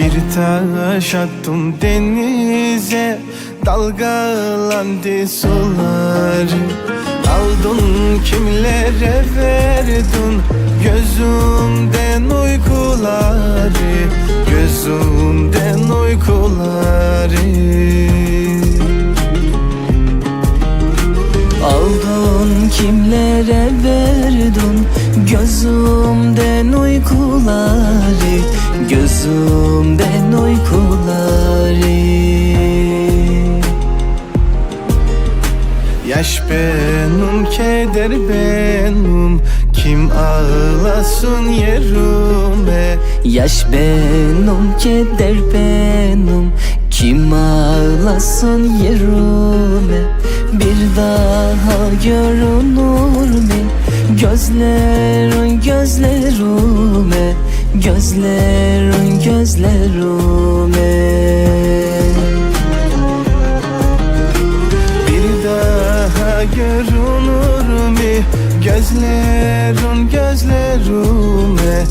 Bir taş attım denize. Dalgalandı suları Aldın kimlere verdin? Gözümden uykuları Gözümden uykuları. Aldın kimlere verdin? Gözümden uykuları Gözümden uykuları Yaş benim, keder benim Kim ağlasın yerime? Yaş benim, keder benim Kim ağlasın yerime? Bir daha görünür mü? Gözlerin gözlerime Gözlerin gözlerime Bir daha görünür mü? Gözlerin gözlerime